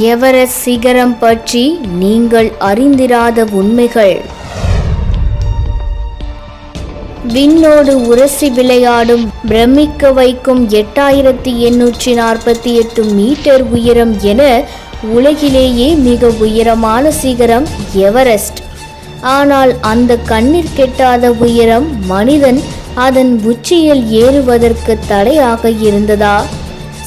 Everest சிகரம் பற்றி நீங்கள் அறிந்திராத உண்மைகள்? விண்ணோடு உரசி விளையாடும் பிரமிக்க வைக்கும் எட்டாயிரத்தி எண்ணூற்றி நாற்பத்தி எட்டு மீட்டர் உயரம் என உலகிலேயே மிக உயரமான சிகரம் எவரெஸ்ட். ஆனால் அந்த கண்ணீர் கெட்டாத உயரம் மனிதன் அதன் உச்சியில் ஏறுவதற்கு தடையாக இருந்ததா?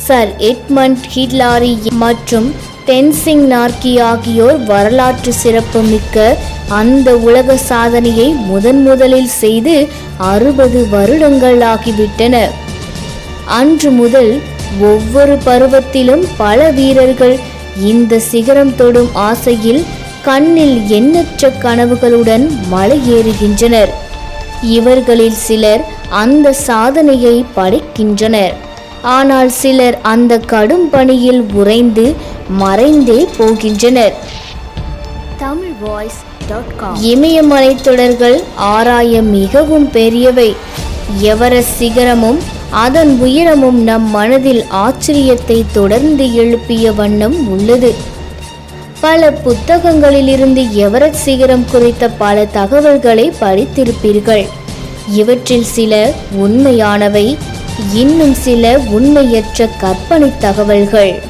சர் எட்மண்ட் ஹிட்லாரி மற்றும் தென்சிங் நார்கி ஆகியோர் வரலாற்று சிறப்புமிக்க அந்த உலக சாதனையை முதன் முதலில் செய்து அறுபது வருடங்கள் ஆகிவிட்டன. அன்று முதல் ஒவ்வொரு பருவத்திலும் பல வீரர்கள் இந்த சிகரம் தொடும் ஆசையில் கண்ணில் எண்ணற்ற கனவுகளுடன் மலையேறுகின்றனர். இவர்களில் சிலர் அந்த சாதனையை படைக்கின்றனர். ஆனால் சிலர் அந்த கடும் பணியில் உறைந்து மறைந்தே போகின்றனர். தமிழ் வாய்ஸ் இமயமலை தொடர்கள் ஆராய மிகவும் பெரியவை. எவரெஸ்ட் சிகரமும் அதன் உயரமும் நம் மனதில் ஆச்சரியத்தை தொடர்ந்து எழுப்பிய வண்ணம் உள்ளது. பல புத்தகங்களிலிருந்து எவரெஸ்ட் சிகரம் குறித்த பல தகவல்களை படித்திருப்பீர்கள். இவற்றில் சில உண்மையானவை இன்னும் சில உண்மையற்ற கற்பனை தகவல்கள்.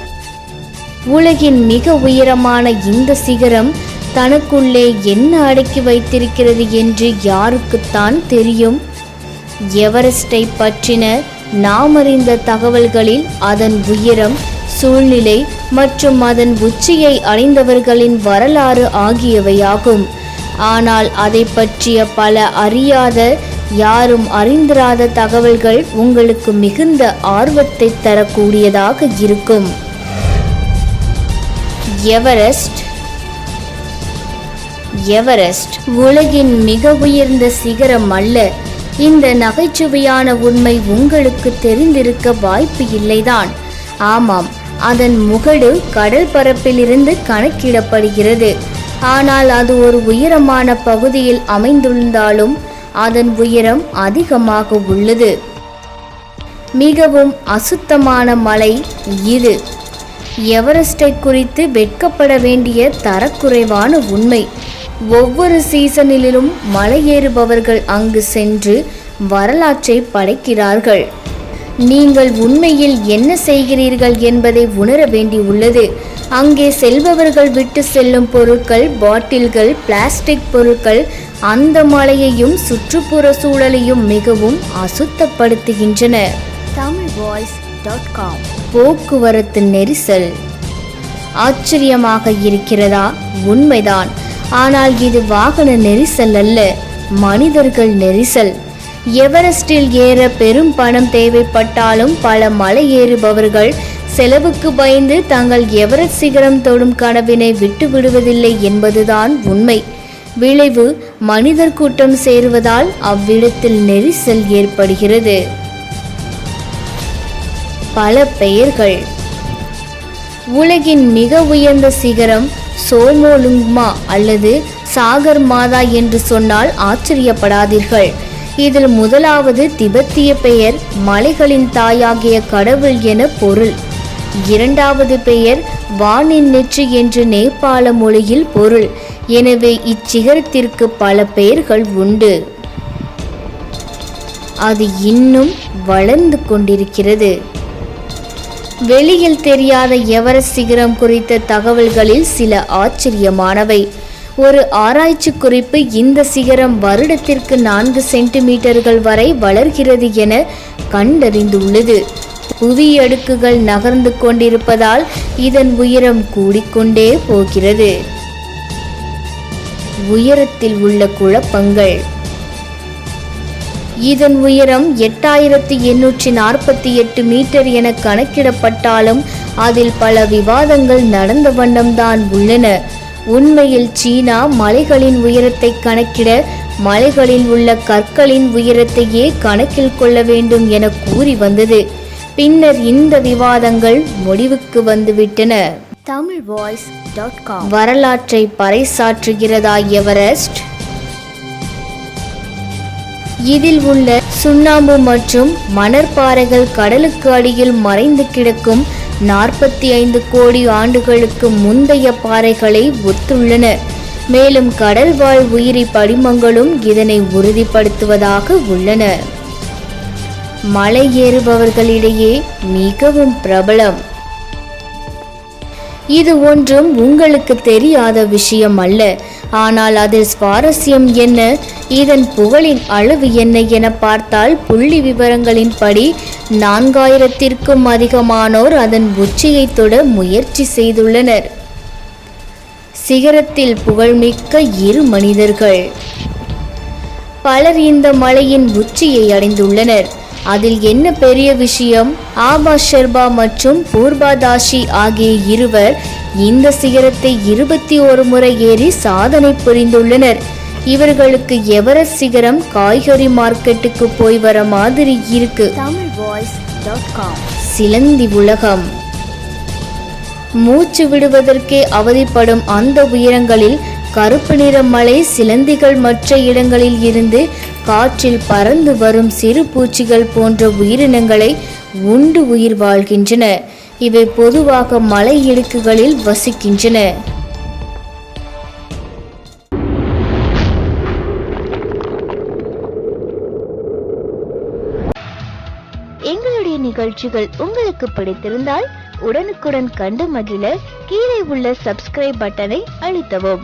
உலகின் மிக உயரமான இந்த சிகரம் தனக்குள்ளே என்ன அடக்கி வைத்திருக்கிறது என்று யாருக்குத்தான் தெரியும்? எவரெஸ்டை பற்றின நாம் அறிந்த தகவல்களில் அதன் உயரம் சூழ்நிலை மற்றும் அதன் உச்சியை அடைந்தவர்களின் வரலாறு ஆகியவையாகும். ஆனால் அதை பற்றிய பல அறியாத யாரும் அறிந்திராத தகவல்கள் உங்களுக்கு மிகுந்த ஆர்வத்தை தரக்கூடியதாக இருக்கும். எவரெஸ்ட்? எவரெஸ்ட் உலகின் மிக உயர்ந்த சிகரம் அல்ல. இந்த நகைச்சுவையான உண்மை உங்களுக்கு தெரிந்திருக்க வாய்ப்பு இல்லைதான். ஆமாம் அதன் முகடு கடல் பரப்பிலிருந்து கணக்கிடப்படுகிறது. ஆனால் அது ஒரு உயரமான பகுதியில் அமைந்துள்ளாலும் அதன் உயரம் அதிகமாக உள்ளது. மிகவும் அசுத்தமான மலை இது. எவரெஸ்டை குறித்து வெட்கப்பட வேண்டிய தரக்குறைவான உண்மை. ஒவ்வொரு சீசனிலும் மலையேறுபவர்கள் அங்கு சென்று வரலாற்றை படைக்கிறார்கள். நீங்கள் உண்மையில் என்ன செய்கிறீர்கள் என்பதை உணர வேண்டியுள்ளது. அங்கே செல்பவர்கள் விட்டு செல்லும் பொருட்கள் பாட்டில்கள் பிளாஸ்டிக் பொருட்கள் அந்த மலையையும் சுற்றுப்புற சூழலையும் மிகவும் அசுத்தப்படுத்துகின்றன. தமிழ் வாய்ஸ் டாட் காம் போக்குவரத்து நெரிசல். ஆச்சரியமாக இருக்கிறதா? உண்மைதான். ஆனால் இது வாகன நெரிசல் அல்ல மனிதர்கள் நெரிசல். எவரெஸ்டில் ஏற பெரும் பணம் தேவைப்பட்டாலும் பல மலை ஏறுபவர்கள் செலவுக்கு பயந்து தங்கள் எவரெஸ்ட் சிகரம் தொடும் கனவினை விட்டு விடுவதில்லை என்பதுதான் உண்மை. விளைவு மனிதர் கூட்டம் சேருவதால் அவ்விடத்தில் நெரிசல் ஏற்படுகிறது. பல பெயர்கள். உலகின் மிக உயர்ந்த சிகரம் சோமோலுங்மா அல்லது சாகர் மாதா என்று சொன்னால் ஆச்சரியப்படாதீர்கள். இதில் முதலாவது திபெத்திய பெயர் மலைகளின் தாயாகிய கடவுள் என பொருள். இரண்டாவது பெயர் வானின் நெற்றி என்று நேபாள மொழியில் பொருள். எனவே இச்சிகரத்திற்கு பல பெயர்கள் உண்டு. அது இன்னும் வளர்ந்து கொண்டிருக்கிறது. வெளியில் தெரியாத எவரெஸ்ட் சிகரம் குறித்த தகவல்களில் சில ஆச்சரியமானவை. ஒரு ஆராய்ச்சி குறிப்பு இந்த சிகரம் வருடத்திற்கு நான்கு சென்டிமீட்டர்கள் வரை வளர்கிறது என கண்டறிந்துள்ளது. புவியடுக்குகள் நகர்ந்து கொண்டிருப்பதால் இதன் உயரம் கூடிக்கொண்டே போகிறது. உயரத்தில் உள்ள குழப்பங்கள். இதன் உயரம் எட்டாயிரத்தி எண்ணூற்றி நாற்பத்தி எட்டு மீட்டர் என கணக்கிடப்பட்டாலும் அதில் பல விவாதங்கள் நடந்த வண்ணம்தான் உள்ளன. உண்மையில் சீனா மலைகளின் உயரத்தை கணக்கிட மலைகளில் உள்ள கற்களின் உயரத்தையே கணக்கில் கொள்ள வேண்டும் என கூறி வந்தது. பின்னர் இந்த விவாதங்கள் முடிவுக்கு வந்துவிட்டன. தமிழ் வாய்ஸ் டாட் காம் வரலாற்றை பறைசாற்றுகிறதா எவரெஸ்ட் இதில் உள்ள சுண்ணாம்பு மற்றும் மணற்பாறைகள் கடலுக்கு அடியில் மறைந்து கிடக்கும் நாற்பத்தி ஐந்து கோடி ஆண்டுகளுக்கு முந்தைய பாறைகளை ஒத்துள்ளன. மேலும் கடல்வாழ் உயிரி படிமங்களும் இதனை உறுதிப்படுத்துவதாக உள்ளன. மலை ஏறுபவர்களிடையே மிகவும் பிரபலம். இது ஒன்றும் உங்களுக்கு தெரியாத விஷயம் அல்ல. ஆனால் அதில் சுவாரஸ்யம் என்ன? இதன் புகழின் அளவு என்ன என பார்த்தால் புள்ளி விவரங்களின்படி நான்காயிரத்திற்கும் அதிகமானோர் அதன் உச்சியை தொட முயற்சி செய்துள்ளனர். சிகரத்தில் புகழ்மிக்க இரு மனிதர்கள். பலர் இந்த மலையின் உச்சியை அடைந்துள்ளனர். அதில் என்ன பெரிய விஷயம்? ஆபா ஷெர்பா மற்றும் பூர்பாதாஷி ஆகிய இருவர் இந்த சிகரத்தை இருபத்தி ஒரு முறை ஏறி சாதனை புரிந்துள்ளனர். இவர்களுக்கு எவரெஸ்ட் சிகரம் காய்கறி மார்க்கெட்டுக்கு போய் வர மாதிரி இருக்கு. சிலந்தி உலகம். மூச்சு விடுவதற்கே அவதிப்படும் அந்த உயரங்களில் கருப்பு நிற மலை சிலந்திகள் மற்ற இடங்களில் இருந்து காற்றில் பறந்து வரும் சிறு பூச்சிகள் போன்ற உயிரினங்களை உண்டு உயிர் வாழ்கின்றன. இவை பொதுவாக மலை இடுக்குகளில் வசிக்கின்றன. எங்களுடைய நிகழ்ச்சிகள் உங்களுக்கு பிடித்திருந்தால் உடனுக்குடன் கண்டு மகிழ கீழே உள்ள சப்ஸ்கிரைப் பட்டனை அழுத்தவும்.